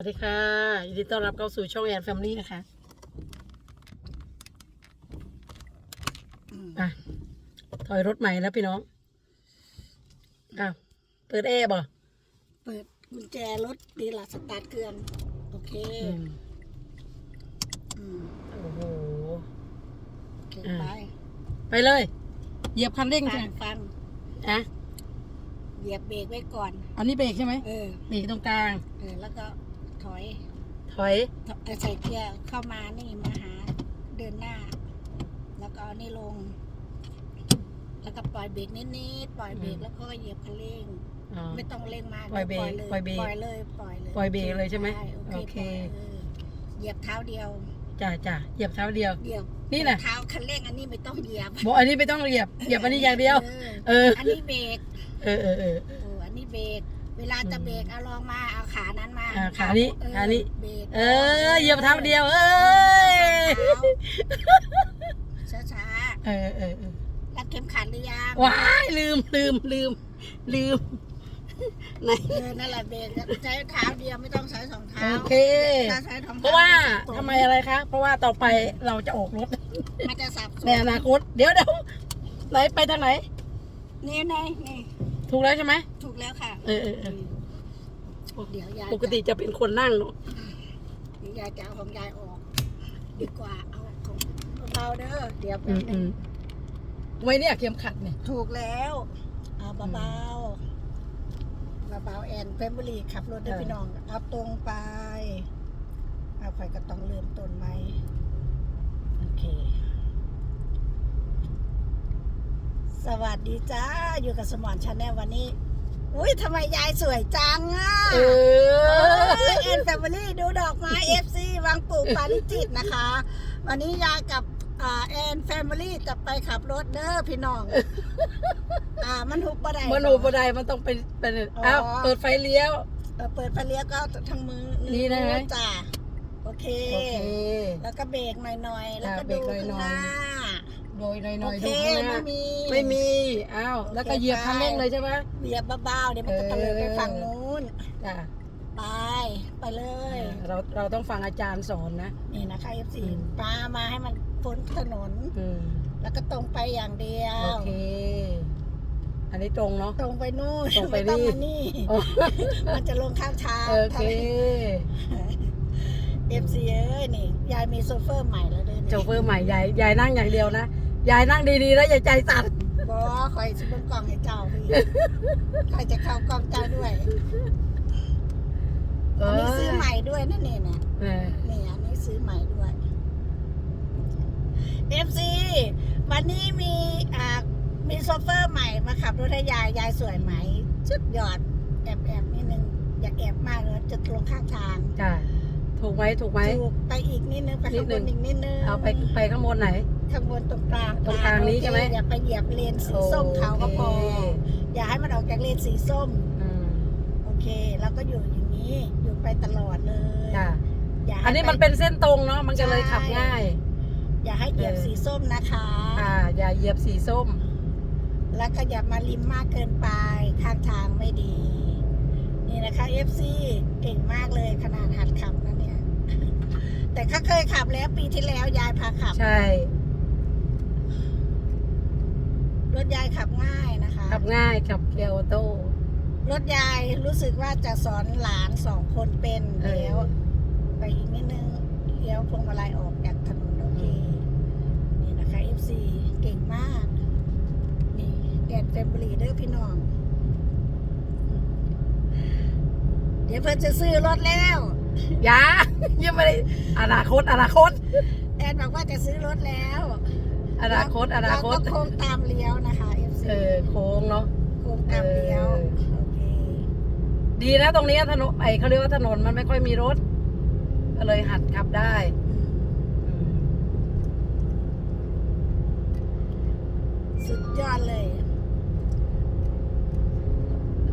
สวัสดีค่ะยินดีต้อนรับเข้าสู่ช่องแอนแฟมิลี่นะคะอะถอยรถใหม่แล้วพี่น้องอ้าวเปิดแอร์บ่เปิดกุญแจรถดีละสตาร์ทเครื่องโอเคอืมอืมโอ้โหโอเคอ่าไปไปเลย เหยียบคันเร่งฟัใช่งฟังอะเหยียบเบรกไว้ก่อน อันนี้เบรกใช่ไหมเออเบรกตรงกลางเออแล้วก็ถ อยถอยถอย ใส่เกียร์เข้ามานี่มาหาเดินหน้า แล้วก็เอานี่ลง แล้วก็ปล่อยเบรกนิดๆปล่อยเบรกแล้วก็เหยียบคันเร่งอ๋อ ไม่ต้องเร่งมากปล่อยเบรกเลยปล่อยเบรกปล่อยเลยปล่อยเลยปล่อยเบรกเลยใช่ไหมโอโอเค เคปล่อยเออเหยียบเท้าเดียวจ้าจ้าเหยียบเท้าเดียว เหยียบนี่น่ะ เท้าคันเร่งอันนี้ไม่ต้องเหยียบบอกอันนี้ไม่ต้องเหยียบเหยียบอันนี้อย่างเดียว เอออันนี้เบรกเออเออเออ โอ้อันนี้เบรก เวลาจะเบรกเอาลองมาเอาขานั้นมาอ่าขานี้เออขานี้ เบรกเออเหยียบเท้าเดียว เอ้ยช้าช้าเออเออเออๆรัดเข็มขัดหรือยังว้ายลืมลืมลืมลืมไหนเออนั่นแหละเบรกใช้เท้าเดียวไม่ต้องใช้สองเท้าโอเค ถ้าใช้สองท้เพราะว่าตงทำไมอะไรคะ เพราะว่าต่อไปเราจะออกรถมันจะสับสในอนาคต เดี๋ยวเดี๋ยวไหนไปทางไหน นี่นี่นี่ถูกแล้วใช่ไหมถูก แล้วค่ะเออเออเออเดี๋ยวยายปกติจะเป็นคนนั่งเนอะเดี๋ยวยายจะเอาของยายออก ดีกว่าเอาของเบาๆเด้อเดี๋ยวอืแป๊บมนึอืงมไว้เนี่ยเข็มขัดเนี่ยถูกแล้วเอาเบาๆเบาๆแอนเฟมบรีขับรถด้วยเออพี่น้องเอาตรงไปเอาข่อยก็ต้องเริ่มต้นไหมโอเค สวัสดีจ้า อยู่กับสมอนชาแนลวันนี้ อุ้ยทำไมยายสวยจังอะเอเอออแอนแฟมิลี่ดูดอกไม้เอฟซีวังปลูกปาริจิตนะคะ วันนี้ยายกับอ่าแอนแฟมิลี่จะไปขับรถเด้อพี่น้อง อ่า มันหุบบ่ได้มันหูบันไดมันต้องเป็นเป็นอ๋ออ้าวเปิดไฟเลี้ยวเออเปิดไฟเลี้ยวก็ทางมือนี่นะจ้าโอเคโอเคแล้วก็เบรกหน่อยๆ แล้วก็อ่าเบรดูกหน่อยๆข้างหน้า โดยหน่อยหน่โออยเคดูข้างหน้าไม่มีไม่มีอ้าวแล้วก็เหยียบคันเร่งเลยใช่ไหม เหยียบเบาๆเดี๋ยวมันจะตะเลิดไปฝั่งนู้น จ้ะไป ไปเลย เราเราต้องฟังอาจารย์สอนนะ นี่นะคะ F4 อืมปามาให้มันพ้นถนน อืมแล้วก็ตรงไปอย่างเดียว โอเค อันนี้ตรงเนาะ ตรงไปนู่นตรงไปม่ต้องนี่ มานี่ โอ้มันจะลงข้างทางโอเค เอฟซีเอ้ยนี่ ยายมีโซเฟอร์ใหม่แล้วเด้อนี่โชเฟอร์ใหม่ยายยายนั่งอย่างเดียวนะ ยายนั่งดีๆแล้วอย่าใจสั่นบอคอยซื้อกล่องให้เจ้าพี่ใครจะเข้ากล่องเจ้าด้วยเออันอนี้ซื้อใหม่ด้วยนั่นนี่นะเออนี่อันนี้ซื้อใหม่ด้วยเอฟซีวันนี้มีอ่ามีโซเฟอร์ใหม่มาขับรถให้ยายยายสวยไหมชุดยอดแอบแอบนิดนึงอย่าแอบมากเลยจะลงข้างทางจ้ะถูกไหมถูกไหมถูกไปอีกนิดนึงไปข้างบนนิอีดกนึงนิดนึงเอาไปไปข้างบนไหน ข้างบนตรงกลางตรงกลางนี้โอเคใช่ไหมอย่าไปเหยียบเลนสีส้มเขาก็พอโเคอย่าให้มันออกจากเลนสีส้มอืมโอเคแล้วก็อยู่อย่างนี้ อยู่ไปตลอดเลยจ้ะอย่าให้อันนี้มันเป็นเส้นตรงเนาะ มันก็เลยใช่ขับง่าย อย่าให้เหยียบเออสีส้มนะคะ อ่า อย่าเหยียบสีส้ม แล้วก็อย่ามาริมมากเกินไปข้างทางไม่ดี นี่นะคะ FC เก่งมากเลยขนาดหัดขับนะเนี่ย แต่ข้าเคยขับแล้วปีที่แล้วยายพาขับ ใช่ รถยายขับง่ายนะคะ ขับง่ายขับเกียร์ออโต้รถยายรู้สึกว่าจะสอนหลานสองคนเป็นเออแล้วไปอีกนิดนึงเลี้ยวพวงมาลัยออกจากถนนโอเคนี่นะคะ FC เก่งมาก นี่แดดเฟมบรีเด้อพี่น้อง เดี๋ยวเพิ่นจะซื้อรถแล้วยายังไม่ได้อนาคตอนาคต แอนบอกว่าจะซื้อรถแล้ว อนาคตอนาคตเราก็โค้งตามเลี้ยวนะคะ FC เออโค้งเนาะโค้งตามเลี้ยวเออโอเคดีนะตรงนี้ถนนไอเขาเรียกว่าถนนมันไม่ค่อยมีรถก็เลยหัดขับได้อืมสุดยอดเลย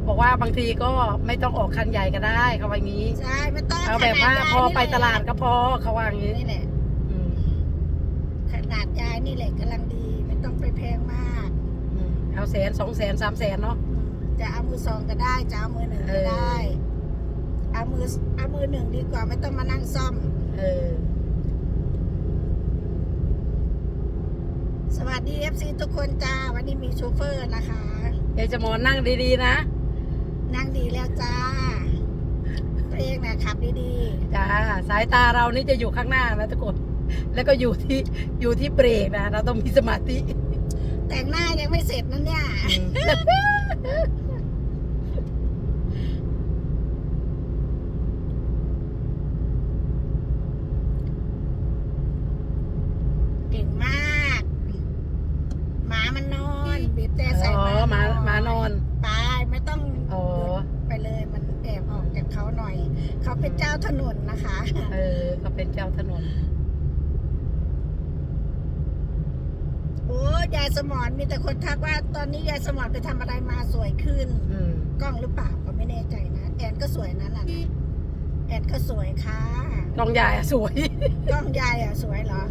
บอกว่าบางทีก็ไม่ต้องออกคันใหญ่ก็ได้เขาว่างี้ใช่ไม่ต้องเอาแบบว่าขนดยยพอไปนี่แหะตลาดก็พอเขาว่างี้นี่แหละอืม ขนาดยายนี่แหละกำลังดี ไม่ต้องไปแพงมากอืมเอาแสนสองแสนสามแสนเนาะ อืมจะเอามือสองก็ได้จะเอามือหนึ่งเอก็อได้ เอามือเอามือหนึ่งดีกว่าไม่ต้องมานั่งซ่อม เออ สวัสดีเอฟซีทุกคนจ้า วันนี้มีโชเฟอร์นะคะ ยายจะมอนนั่งดีๆนะ นั่งดีแล้วจ้าตัวเองนะขับดีจ้า สายตาเรานี่จะอยู่ข้างหน้านะทุกคน แล้วก็อยู่ที่อยู่ที่เบรกนะ เราต้องมีสมาธิๆแต่งหน้ายังไม่เสร็จนะเนี่ย เก่งมาก หมามันนอนบีบแต่ใส่ อ๋อ หมา หมาหมานอน ไปไม่ต้อง อ๋อ ไปเลยมันแอบออกจากเขาหน่อย เขาเป็นเจ้าถนนนะคะ เออเขาเป็นเจ้าถนน โอ้ ยายสมอนมีแต่คนทักว่าตอนนี้ยายสมอนไปทำอะไรมาสวยขึ้น อืมกล้องหรือเปล่าก็ไม่แน่ใจนะ แอนก็สวยนะน่ะแอนก็สวยค่ะกองใหญ่อะสวย กล้องยายอะสวยเหรอ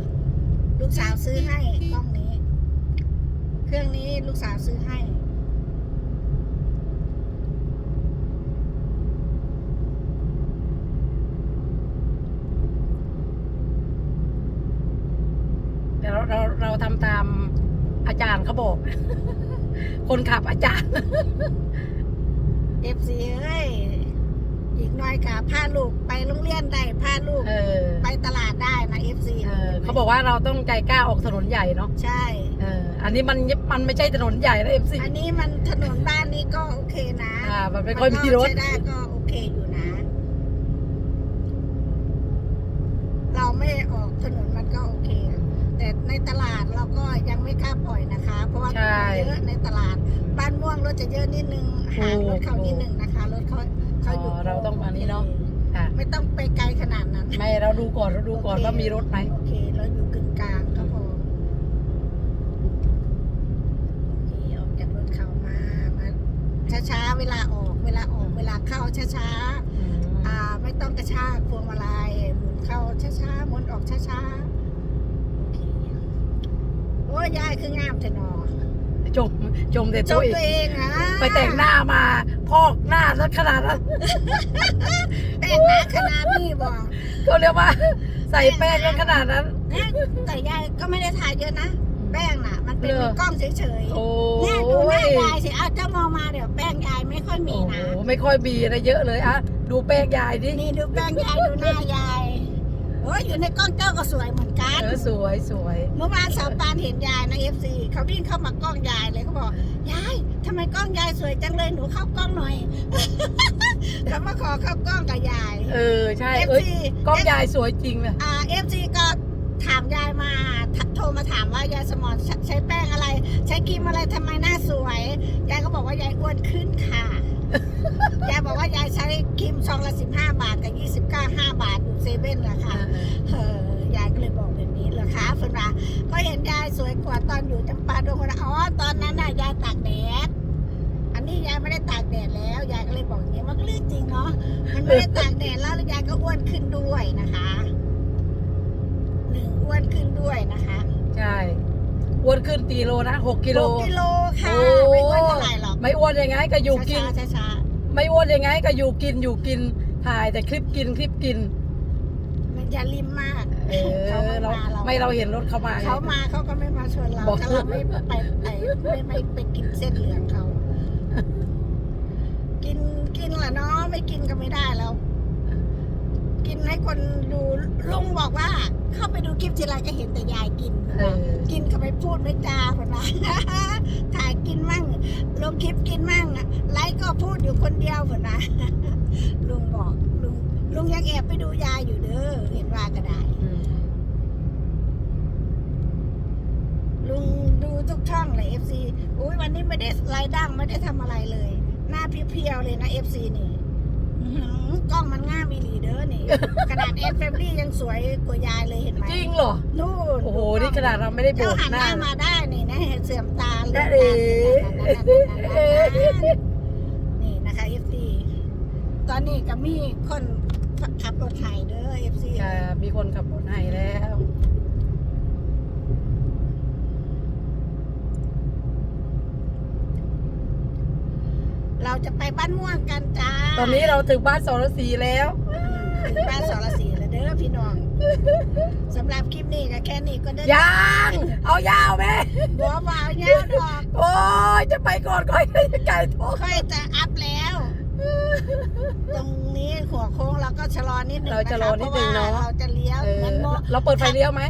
ลูกสาวซื้อให้กล้องนี้ เครื่องนี้ลูกสาวซื้อให้ แต่เราเราเราทำตาม อาจารย์เขาบอก คนขับอาจารย์เอฟซีเอ้ยอีกหน่อยกะพาลูกไปโรงเรียนได้พาลูกเออไปตลาดได้นะเอฟซีเออเขาบอกว่าเราต้องใจกล้าออกถนนใหญ่เนาะใช่เอออันนี้มันมันไม่ใช่ถนนใหญ่นะเอฟซีอันนี้มันถนนบ้านนี้ก็โอเคนะอ่ามันไม่ค่อยมีรถนก็ใช้ได้ก็โอเคอยู่นะ เราไม่ออกถนนมันก็โอเค แต่ในตลาดเราก็ยังไม่กล้าปล่อยนะคะ เพราะว่าใช่ เยอะในตลาด บ้านม่วงรถจะเยอะนิดนึงห่างรถเขานิดนึงนะคะรถเขาเขาอยู่อ๋อเราต้องมานี่เนาะค่ะ ไม่ต้องไปไกลขนาดนั้นไม่เราดูก่อนเราดูก่อนโอเคว่ามีรถไหมโอเคเราอยู่กึ่งกลางก็พอโอเคออกจากรถเขามามาช้าๆเวลาออกเวลาออกเวลาเข้าช้าๆอืมอ่าไม่ต้องกระชากพวงมาลัยหมุนเข้าช้าๆหมุนออกช้าๆโอเคโอ้ ยยายคืองามเถอะหนอจมจมแต่จตัวบเองตัวเองนะไปแต่งหน้ามาพอกหน้าแล้วขนาดนั้น แต่งหน้าขนาดนี้บอกก็เรียกว่า ใส่แป้งกันขนาดนั้นแต่ยายก็ไม่ได้ถ่ายเยอะนะ แป้งน่ะ มันเป็นเหรอ กล้องเฉยโอ้ๆเนี่ยดูหน้ายยยายสิเอาเจ้ามองมาเดี๋ยวแป้งยายไม่ค่อยมีโอ้โหนะ ไม่ค่อยมีอะไรเยอะเลยอะดูแป้งยายดินี่ดูแป้งยายดูหน้ายาย โอ้ยอยู่ในกล้องเจ้าก็สวยเหมือนกัน เออสวยสวยเมื่อวานสาวปานเห็นยายนะเอฟซีเขาวิ่งเข้ามากล้องยายเลยเขาบอกยายทำไมกล้องยายสวยจังเลยหนูเข้ากล้องหน่อยเขามาขอเข้ากล้องกับยาย เออใช่เอฟเอ้ยซีกล้องยายสวยจริงเลยอ่าเอฟซีก็ถามยายมาถโทรมาถามว่ายายสมอนใช้ใช้แป้งอะไร ใช้ครีมอะไรทำไมหน้าสวย ยายก็บอกว่ายายอ้วนขึ้นค่ะ ยายบอกว่ายายใช้ครีมซองละสิบห้าบาทกับยี่สิบเก้าห้าบาทอยู่เซเว่นแหละค่ะเออยายก็เลยบอกแบบนี้เหรอคะเฟินว่าก็เห็นยายสวยกว่าตอนอยู่จำปาดงนะอ๋อตอนนั้นน่ะยายตากแดดอันนี้ยายไม่ได้ตากแดดแล้วยายก็เลยบอกอย่างนี้มันก็เรื่องจริงเนาะมันไม่ได้ตากแดดแล้วแล้วยายก็อ้วนขึ้นด้วยนะคะหนึ่งอ้วนขึ้นด้วยนะคะ ใช่อ้วนขึ้นตีโลนะหกกิโลหกกิโลค่ะโอ้ไม่อ้วนเท่าไหร่หรอกไม่อ้วนยังไงก็อยู่กินช้าๆช้า ไม่อ้วนยังไงก็อยู่กินอยู่กินถ่ายแต่คลิปกินคลิปกินๆมันอย่าริมมากเออเขาไม่เรามาเราไม่เราเห็นรถเขามาไง เขามาเขาก็ไม่มาชวนเราบอก ถ้าเราไม่ไปไปไม่ไม่ไปกินเส้นเหลืองเขา กินกินแหละเนาะไม่กินก็ไม่ได้แล้ว กินให้คนดูลุงบอกว่า เข้าไปดูคลิปทีไรก็เห็นแต่ยายกิน เออ กินก็ไม่พูดไม่จาคนละถ่ายกินมั่ง ลงคลิปกินมั่งอะไลฟ์ก็พูดอยู่คนเดียวคนนะลุงบอกลุงลุงยังแอบไปดูยายอยู่เด้อเห็นว่าก็ได้ อืมลุงดูทุกช่องเลยเอฟซีอุ้ยวันนี้ไม่ได้ไลฟ์ดังไม่ได้ทำอะไรเลย หน้าเพียวๆเลยนะเอฟซีนี่อื้อหือกล้องมันง่ามอีหลีเด้อนี่ ขนาดแอดแฟมลี่ยังสวยกว่ายายเลยเห็นไหมจริงเหรอ นู่นโอ้โห นี่ขนาดเราไม่ได้โบเจ้ากหันหหน้าน้ามาได้นี่นะเห็นเสื่อมตาเลยได้เอ๋นี่นะคะเอฟซีตอนนี้ก็มีคนขับรถไถเด้อเอฟซีค่ะมีคนขับรถให้แล้ว เราจะไปบ้านม่วงกันจ้าตอนนี้เราถึงบ้านสรสีแล้ว ถึงบ้านสรสีแล้วเด้อพี่น้องสำหรับคลิปนี้ก็แค่นี้ก็ได้ยัง เอายาวไหมบัววาวเงี้ยดอกโอ้ยจะไปก่อนก่อนไก่ทองค่อยจะอัพแล้ว ตรงนี้หัวโค้งเราก็ชะลอนิดนึงเราจะรอนิดนึงเนาะพรว่เราจะเลี้ยวเออเหมือนโมเราเปิดไฟเลี้ยวไหม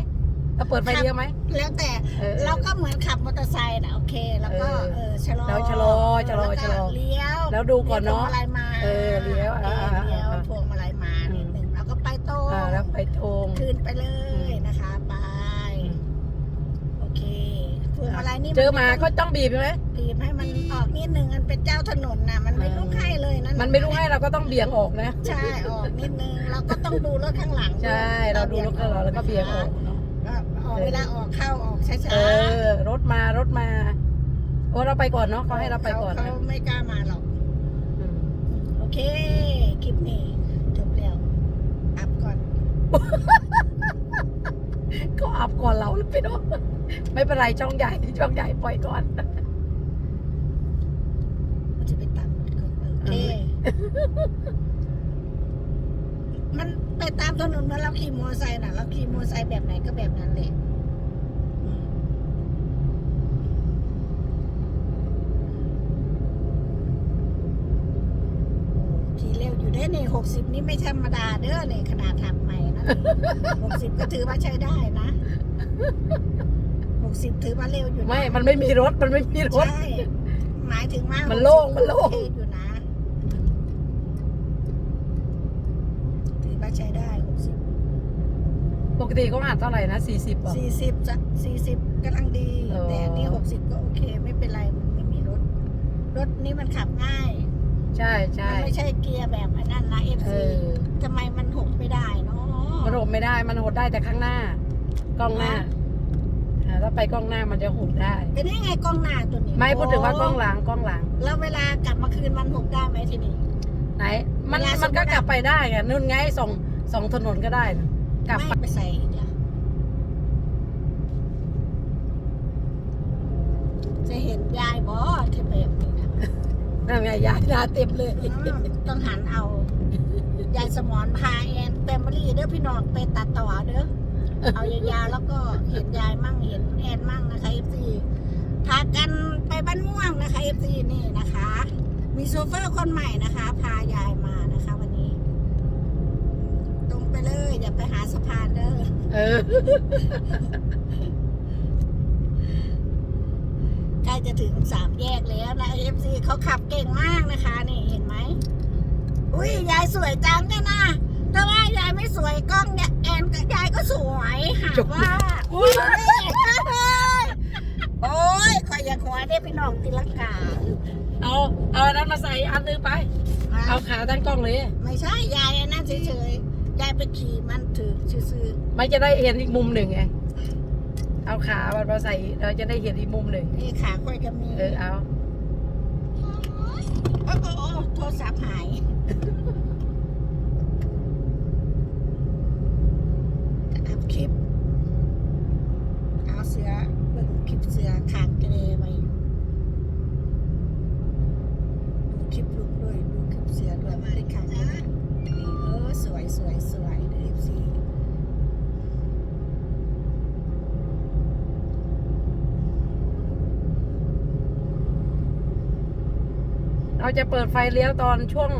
เราเปิดไฟเลี้ยวไหม แล้วแต่เออเราก็เหมือนขับมอเตอร์ไซค์นะโอเค แล้วก็เออเออชะลอเราชะลอชะลอแล้วก็ชะลอเลี้ยวแล้วดูก่อนเนอะพวงมาลัยมาเออเลี้ยวเอออ่าเลี้ยว รงอ่าแล้วไปทง คืนไปเลยนะคะไปโอเคพวงมาลัยนี่เจอหมาก็ต้องบีบใช่ไหมบีบให้มันออกนิดนึงมันเป็นเจ้าถนนนะมันไม่เออลุกให้เลยนั่นมันไม่รู้ให้เราก็ต้องเบี่ยงออกนะใช่ออกนิดนึงเราก็ต้องดูรถข้างหลังใช่เราดูรถข้างหลังแล้วก็เบี่ยงออกเนาะก็ออกเวลาออกเข้าออกช้าๆเออรถมารถมาโอ้เราไปก่อนเนาะเขาให้เราไปก่อนเขานะเขาไม่กล้ามาหรอกอืมโอเค คลิปนี้จบแล้ว อัพก่อน ก็ อับก่อนเราแล้วพี่น้องไม่เป็นไรช่องใหญ่ช่องใหญ่ปล่อยก่อนมันจะไปตามรถก่อนโอเคมันไปตามถนนเหมื่อนเราขี่มอเตอร์ไซค์น่ะเราขี่มอเตอร์ไซค์แบบไหนก็แบบนั้นแหละอืมขี่เร็วอยู่ได้เนี่ยหกสิบนี่ไม่ธรรมดาเด้อเนี่ยขนาดถับใหม่นะหกสิบก็ถือว่าใช้ได้นะ หกสิบถือว่าเร็วอยู่นะไม่ มันไม่มีรถ มันไม่มีรถ ใช่หมายถึงว่ามัมันโล่งมันโล่งอยู่นะ ถือว่าใช้ได้หกสิบปกติเขาหัดเท่าไหร่นะสี่สิบอะ สี่สิบจะสี่สิบกำลังดีอ๋อแต่อันนี้หกสิบก็โอเค ไม่เป็นไรมันไม่มีรถ รถนี้มันขับง่ายใช่ใช่มันไม่ใช่เกียร์แบบอันนั้นนะเอฟเอซีอทำไมมันหกไม่ได้เนาะมันหดไม่ได้ มันหดได้แต่ข้างหน้า กล้องหน้าอ่าถ้าไปกล้องหน้ามันจะหดได้ เป็นยังไงกล้องหน้าตัวนี้ไม่พูดถึงว่าโกล้องหลังกล้องหลัง แล้วเวลากลับมาคืนมันหกได้ไหมทีนี้ ไหน มันเวลาสมมุติ มันก็กลับไปได้ไงนู่นไงส่งส่งถนนก็ได้นะกลับไปไม่ไปใส่อีกเหรอจะเห็นยายบอที่แบบนี้นะนั่นไงยายหน้าเต็มเลยอืมต้องหันเอา ยายสมอนพาแอนแฟมิลี่เด้อพี่น้องไปตัดต่อเด้อ เอายาวๆแล้วก็เห็นยายมั่งเห็นแอนมั่งนะคะเอฟซีพากันไปบ้านม่วงนะคะเอฟซีนี่นะคะ มีโซเฟอร์คนใหม่นะคะ พายายมานะคะ วันนี้ ตรงไปเลยอย่าไปหาสะพานเด้อเออ ใกล้จะถึงสามแยกแล้วนะเอฟซีเขาขับเก่งมากนะคะ นี่เห็นไหมอุ้ยยายสวยจังเนี่ยนะแต่ว่ายายไม่สวยกล้องเนี่ยแอนกับ ยายก็สวยหากว่าอุ้ยโอ้ยคอยอยากหัวได้พี่น้องตีลังกาเอา เอาอันนั้นมาใส่อันนึงไป เอาขาตั้งกล้องเลย ไม่ใช่ ยายอันนั่นเฉยๆ ยายไปขี่มันถือซื้อไม่จะได้เห็นอีกมุมหนึ่งไง เอาขามันมาใส่เราจะได้เห็นอีกมุมหนึ่งๆนี่ขาคอยก็มี เออเอาโอ้โหโทรศัพท์หายจะอัพคลิป เอาเสือเบิ่งคลิปเสือขางกระเดไว้อยู่ดูคลิปลุงด้วยดูคลิปเสือด้วยไม่ได้ขางกระเดเออสวยสวยสวยเอฟซีเราจะเปิดไฟเลี้ยวตอนช่วง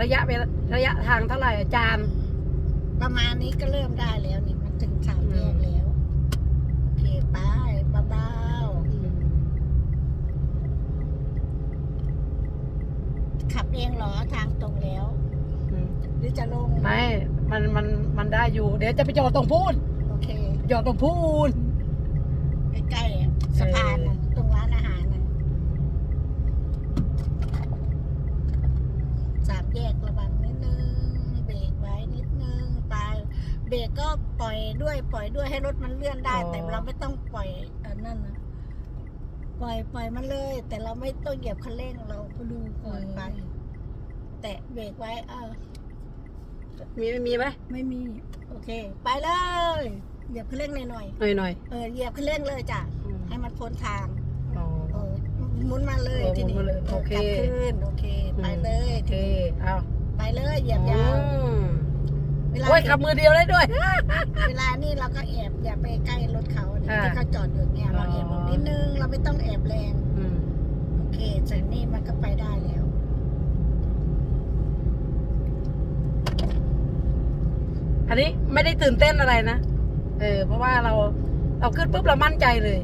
ระยะเวลาระยะทางเท่าไหร่อาจารย์ ประมาณนี้ก็เริ่มได้แล้วนี่มันถึงสามแยกแล้ว โอเคไปเบาๆขับเองเหรอทางตรงแล้ว อืม ห รือจะลง ไม่ มัน มัน มันได้อยู่ เดี๋ยวจะไปจอดตรงพูนโอเค จอดตรงพูนใกล้ๆอะสะพานน่ะตรงร้านอาหารน่ะสามแยกระวังนิดนึง เบรกไว้นิดนึงไปเบรกก็ปล่อยด้วย ปล่อยด้วยให้รถมันเลื่อนได้ อ๋อ แต่เราไม่ต้องปล่อยอันนั้นนะปล่อยปล่อยมันเลย แต่เราไม่ต้องเหยียบคันเร่งเราก็ดูก่อนไป แตะเบรกไว้ เออ มีไม่มีไหมไม่มี โอเค ไปเลย เหยียบคันเร่งหน่อยหน่อยหน่อยๆเออเหยียบคันเร่งเลยจ้ะๆอืมให้มันพ้นทาง อ๋อ เออหมุนมาเลยโอ้ทีนี้หมุนมาเลยโอเค กลับขึ้นโอเค ไปเลยโอเคทีนี้เอาไปเลยเหยียบยาวอืมเวลาโอ้ยขับมือเดียวได้ด้วย เวลานี่เราก็แอบอย่าไปใกล้รถเขาเนี่ยอ่าที่เขาจอดอยู่เนี่ยเราแอบลงนิดนึงเราไม่ต้องแอบแรง อืมโอเคจากนี่มันก็ไปได้แล้ว อันนี้ไม่ได้ตื่นเต้นอะไรนะ เออ เพราะว่าเราเราขึ้นปุ๊บเรามั่นใจเลย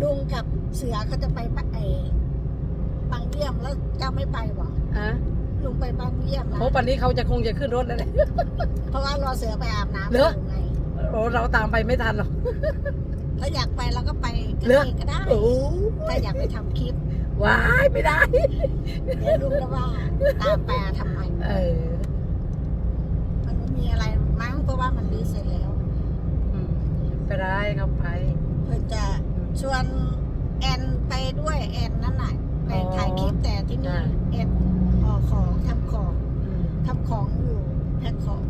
ลุงกับเสือเขาจะไปปะไอ้บางเยี่ยมแล้วเจ้าไม่ไปบ่อะลุงไปบางเยี่ยมนะโอ้ปันนี้เขาจะคงจะขึ้นรถแล้วแหละเพราะว่ารอเสือไปอาบน้ำเหรออยู่ไงโอ้เราตามไปไม่ทันหรอกถ้าอยากไปเราก็ไปกันเหรอเองก็ได้โอ้ถ้าอยากไปทำคลิปว้ายไม่ได้ เดี๋ยวลุงจะว่าตามไปทำไมเออ มันไม่มีอะไรมั้งเพราะว่ามันรื้อเสร็จแล้วอืมไปได้ครับไป เพื่อจะชวนแอนไปด้วยแอนนั่นน่ะไปถ่ายคลิปแต่ที่นี่อ่าแอนห่อของทำของอืมทำของอยู่แพ็คของ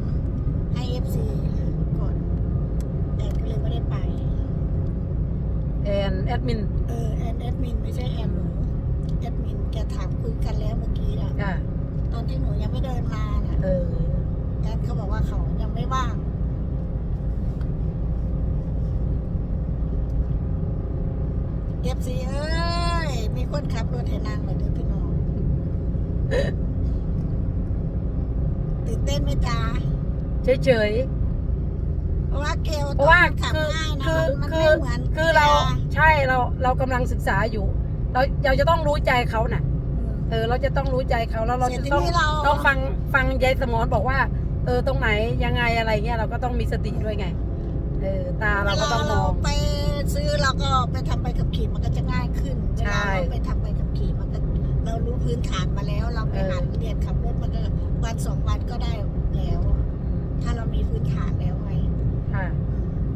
ให้เอฟซีก่อนแอนก็เลยไม่ได้ไป แอนแอดมินเออแอนแอดมินไม่ใช่แอนหนูแอดมินแกถามคุยกันแล้วเมื่อกี้น่ะอะตอนที่หนูยังไม่เดินมาน่ะ เออ แอนเขาบอกว่าเขายังไม่ว่างเอฟซีเอ้ย มีคนขับรถให้นางมาเด้อพี่น้องตื่นเต้นไหมจ๊ะเฉยเพราะว่าเกลๆเพราะว่าขับคือง่ายนะคือมันคืไม่อเหมือนคือเรากีฬใช่เราเรากำลังศึกษาอยู่ เราเราจะต้องรู้ใจเขาน่ะอืมเออเราจะต้องรู้ใจเขาแล้วเราเสร็จจะทีต้องนี้เรา ต้องฟังฟังยายสมอนบอกว่า เออตรงไหนยังไงอะไรเงี้ยเราก็ต้องมีสติด้วยไง เออตาเราก็ต้องมเราอง ไปซื้อเราก็ไปทำใบขับขี่มันก็จะง่ายขึ้นเวใช่ลาเราไปทำใบขับขี่มันก็เรารู้พื้นฐานมาแล้ว เราไปเออหัดเรียนขับรถมันก็วันสองวันก็ได้แล้วอะถ้าเรามีพื้นฐานแล้วไงค่ะ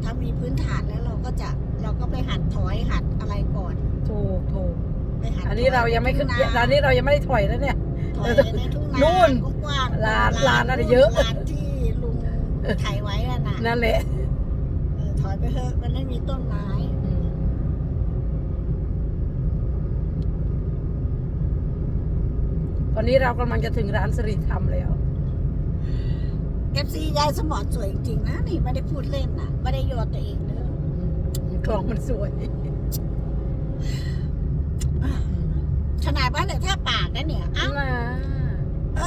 ถ้ามีพื้นฐานแล้วเราก็จะเราก็ไปหัดถอยหัดอะไรก่อนถูกถูกไปหัดอันนี้เรายังไม่ขึ้นทุ่งอันนี้เรายังไม่ได้ถอยแล้วเนี่ย ถอยในทุ่งนานู่นกว้างๆลานลานน่าจะเยอะ ลานที่ลุง ไถไว้อะน่ะนั่นแหละเออถอยไปเถอะมันไม่มีต้นไม้อืมตอนนี้เรากำลังจะถึงร้านสิริธรรมแล้วเอฟซียายสมอนสวยจริงๆนะนี่ไม่ได้พูดเล่นนะไม่ได้โยนตัวเองเด้อคลองมันสวยขนาดว่าเนี่ยถ้าปากนะเนี่ยเอ้านะเอ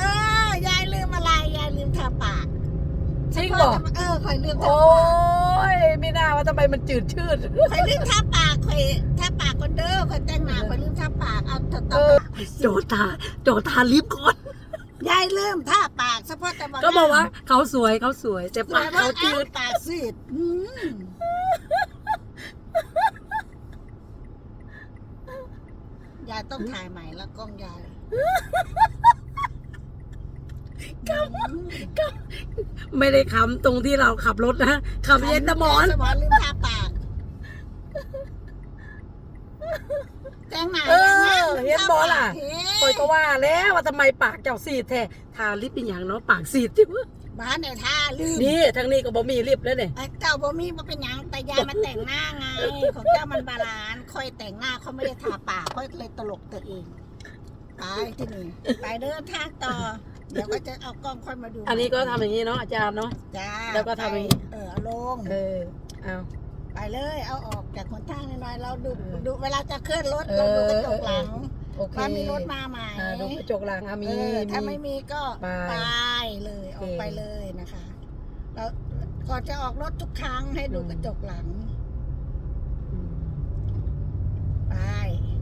อยายลืมอะไร ยายลืมทาปาก จริงเหรอเออคอยลืมทาโอ้ปากยไม่น่าว่าทำไมมันจืดชืดคอยลืมทาปากคอยทาปากคนเด้อคอยแต่งหน้าคอยลืมทาปากเอาตเออโจทาโจทาลิฟต์ก่อนยายลืมทาปากเฉพาะแต่ก็บอกว่า เขาสวยเขาสวยแต่สวปายกว่าเขาจืเอ้าดปากซีดอืมยายต้องถ่ายใหม่แล้วกล้องยาย ไม่ได้คำตรงที่เราขับรถนะขับเย็นตะหมอนสมอนลืมทาปากแจ้งหนาเอยังไงอลืมเห็นทาบอปากล่ะเฮ้คอยก็ว่าแล้วว่าทำไมปากเจ้าสีดแท้ทาลิปเป็นอย่างเนาะปากสีดที่วะบ้านเนี่ยท่าลืมนี่ทางนี้ก็บ่มีลิปแล้วเนี่ยไอ้เจ้าบ่มีมาเป็นหยังแต่ยายมาแต่งหน้าไงของเจ้ามันบาลานซ์ค่อยแต่งหน้าเขาไม่ได้ทาปากค่อยเลยตลกตัวเองไปที่นี่ไปเดินทางต่อ เดี๋ยวก็จะเอากล้องค่อยมาดูอันนี้ก็ทำอย่างนี้เนาะอาจารย์เนาะ จ้าแล้วก็ทำอย่างนี้เออเอาลง เออ เอา ไปเลย เอาออกจากหนทางหน่อยๆเราดูเออดูเวลาจะเคลื่อนรถเออเราดูกระจกหลังโอเคว่ามีรถมาไหมอ่าดูกระจกหลังอะมีเออถ้าไม่มีก็ไป ไปเลยโอเคออกไปเลยนะคะแล้วก่อนจะออกรถทุกครั้งให้ดูอืมกระจกหลัง อืมไป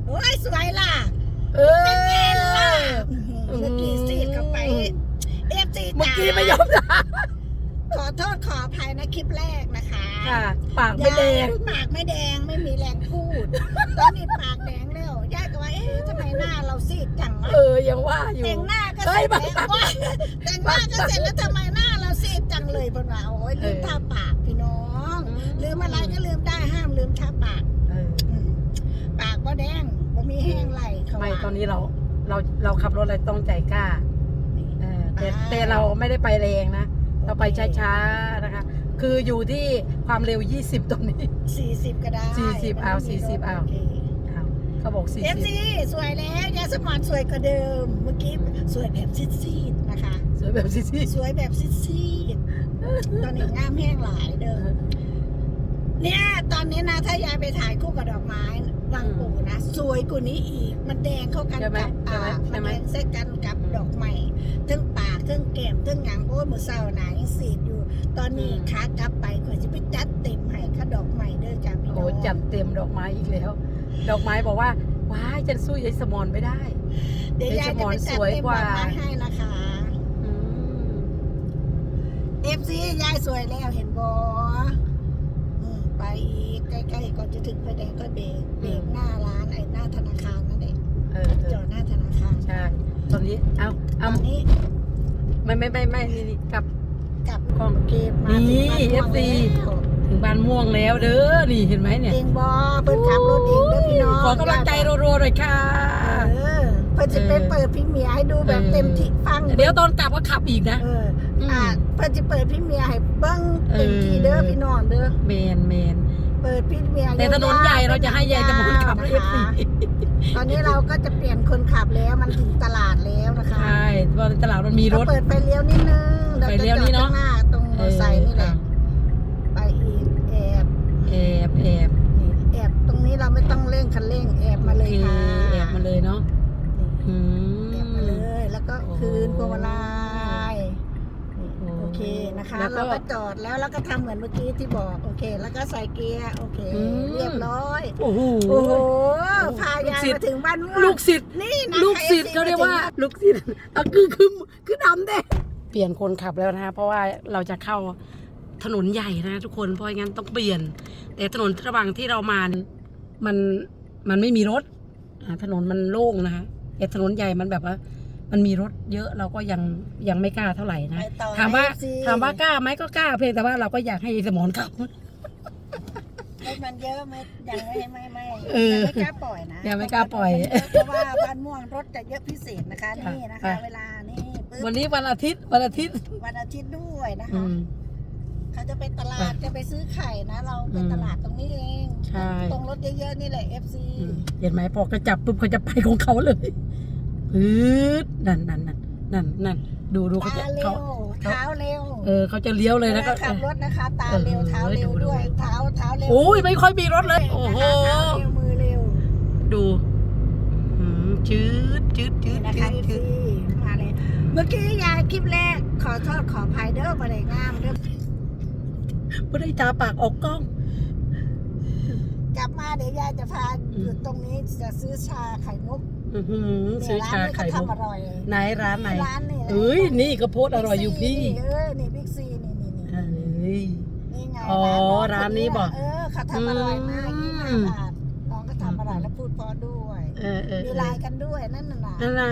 โอ้ยสวยล่ะ เอเป็นไงล่ะอเมื่อกี้ซีดเข้าไป เอฟซีเมื่อกี้ไม่ยอมด่าขอโทษขออภัยนะคลิปแรกนะคะค่ะ ปากไม่แดงยายปากไม่แดงไม่มีแรงพูด ตอนนี้ปากแดงแล้วยายก็ว่าเอ๊ะทำไมหน้าเราซีดจังวะเออยังว่าอยู่แต่งหน้าก็เฮ้เสร็ยจแล้วบ้าว่าแต่งหน้าก็เสร็จแล้วทำไมหน้าเราซีดจังเลยเพิ่นว่าโอ้ยลืมทาปากพี่น้องลืมอะไรก็ลืมได้ห้ามลืมทาปากเอออืมปากบ่แดงบ่มีแห้งไหลเขาไม่ว่าตอนนี้เราเราเราขับรถอะไรต้องใจกล้านี่เออ แต่ไปแต่เราไม่ได้ไปแรงนะ เราไปช้าๆนะคะ คืออยู่ที่ความเร็ว 20 ตรงนี้สี่สิบก็ได้สี่สิบเอามันไม่มีสี่สิบรถเอาโคอ่าเขาบอกสี่เอฟสิบซีสวยแล้วยายสมอนสวยกว่าเดิม เมื่อกี้สวยแบบซีดๆนะคะ สวยแบบสี่สิบสวยแบบซีดๆตอนนี้งามแห้งหลายเดิมเนี่ยตอนนี้นะถ้ายายไปถ่ายคู่กับดอกไม้วังปู่นะ สวยกว่านี้อีก มันแดงเข้ากันใช่ไหมกับใช่อ่าไหมมัใช่นไหมแดงเส้นกันกับดอก ไม้ทั้งปากทั้งแก้มทั้งหยังโอ้ยมือเศร้าหนายังสีดอยู่ ตอนนี้ขากลับไปขอยจะไปจัดเต็มให้ข้าดอกไม้เด้อจ้าพี่น้โอ้องจัดเต็มดอกไม้อีกแล้ว ดอกไม้บอกว่าว้ายฉันสู้ยายสมอนไม่ได้ เดี๋ยวยายจะไปจัดเต็มดอกไม้ให้นะคะ อืมเอฟซียายสวยแล้วเห็นบออืมไปอีกใกล้ๆก่อนจะถึงไฟแดงก็เบรกเบรกหน้าร้านไอ้หน้าธนาคารนั่นเองเออเอจออดหน้าธนาคาร ใช่ ตอนนี้ เอาตเอาอนนี้ ไม่ไม่ไม่ไม่นี่นี่กลับ กลับกล้องเกมมานี่ถึงบ้านม่วง FC แล้วถึงบ้านม่วงแล้วเด้อนี่เห็นไหมเนี่ยเองบอเพิ่นขับรถเองเด้อพี่น้องขอกำลังใจรัวๆหน่อยค่ะ เออเพิ่นจะไปเปิดพรีเมียร์ให้ดูแบบเต็มที่ฟังเดี๋ยวตอนกลับก็ขับอีกนะ เอออ่าเพิ่นจะเปิดพรีเมียร์ให้เบิ้งเต็มที่เออเด้อพี่น้องเด้อ เมนเมนเปิดพรีเมียร์แต่ถนนใหญ่เราจะให้ยายจะหมุนขับนะ เอฟคะซี ตอนนี้เราก็จะเปลี่ยนคนขับแล้วมันถึงตลาดแล้วนะคะ ใช่เพราะตลาดมันมีรถก็เปิดไฟเลี้ยวนิดนึงไฟเลี้ยวนี่เนอะรจจอดข้างหน้าตรงมอไซค์นี่แหละ ไปอีกแอบแอบแอบนี่แอบตรงนี้เราไม่ต้องเร่งคันเร่งแอบมาเลยค่ะแอบมาเลยเนาะอืนี่แอบมาเลยแล้วก็โอ้คืนพวงมาลัยนี่โอ้โอ เคนะคะแล้วก็เราก็จอดแล้วแล้วก็ทำเหมือนเมื่อกี้ที่บอกโอเค แล้วก็ใส่เกียร์โอเค อืม เรียบร้อยโอ้โห โอ้โหลูพากยายศิษย์มาถึงบ้านม่วง ลูกศิษย์นี่นะลูกศิษย์เขาเรียกว่า ลูกศิษย์อะคือคือคือดำเด้เปลี่ยนคนขับแล้วนะคะเพราะว่าเราจะเข้าถนนใหญ่นะทุกคนเพราะงั้นต้องเปลี่ยน แต่ถนนระหว่างที่เรามามันมันไม่มีรถอ่าถนนมันโล่งนะคะแต่ถนนใหญ่มันแบบว่า มันมีรถเยอะเราก็ยังยังไม่กล้าเท่าไหร่นะไปต่อถามว่าให้ FC ถามว่ากล้าไหมก็กล้าเพียงแต่ว่าเราก็อยากให้สมอนขับรถมันเยอะไหมยังไม่ไม่ไม่เออยังไม่กล้าปล่อยนะยังไม่กล้าปล่อยเพราะว่าบ้านม่วงรถจะเยอะพิเศษนะคะค่ะนี่นะคะ ค่ะ เวลานี่ปึ๊บวันนี้วันอาทิตย์วันอาทิตย์วันอาทิตย์ด้วยนะอืคะม เขาจะไปตลาดค่ะจะไปซื้อไข่นะ เราไปอืมตลาดตรงนี้เองใช่ ตรงรถเยอะๆนี่แหละ FC อืมเห็นไหมพอกระจับปุ๊บเขาจะไปของเขาเลย ปื๊ดนั่นนั่นนั่นนั่นนั่นดูดูเขาตาจะเร็เขาวเท้าเร็วเออเขาจะเลี้ยวเลยนะวก็ลาขับรถนะคะ ตาเร็วเออเท้าเร็วดูดู ด้วยเท้าเท้าเร็วโอ้ยไม่ค่อยมีรถเลย โอ้โหนะคะเท้าเร็วมือเร็วดูอืมจืดจืดจืนี่ดนะจืคะด FC จืดมาเลย เมื่อกี้ยายคลิปแรกขอโทษขออภัยเด้อมาเลยงามเด้อไม่ได้ตาปากออกกล้อง กลับมาเดี๋ยวยายจะพาอืม อยู่ตรงนี้จะซื้อชาไข่มุก อื้อหือเนี่ยซื้อชาไข่มุกร้นนี้เขาทำอร่อยไหนร้านไหนร้านนี่เอ้ยนี่ก็โพสต์อร่อยอยู่พี่เออนี่บิ๊กซีนี่นี่นี่เอ้ยนี่ไงอ๋อองร้านนี้บอกเออเขาทำอร่อยมากอืยี่มห้าบาทน้องก็ทำอร่อยแล้วพูดเพอด้วยเออเออมีเออไลน์กันด้วยนั่นน่ะนะนั่นนะ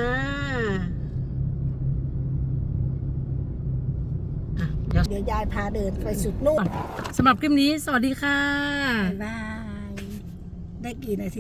อะเดี๋ยวเดี๋ยวยายพาเดินไปสุดนู่นสำหรับคลิปนี้สวัสดีค่ะบ๊ายบายได้กี่นาที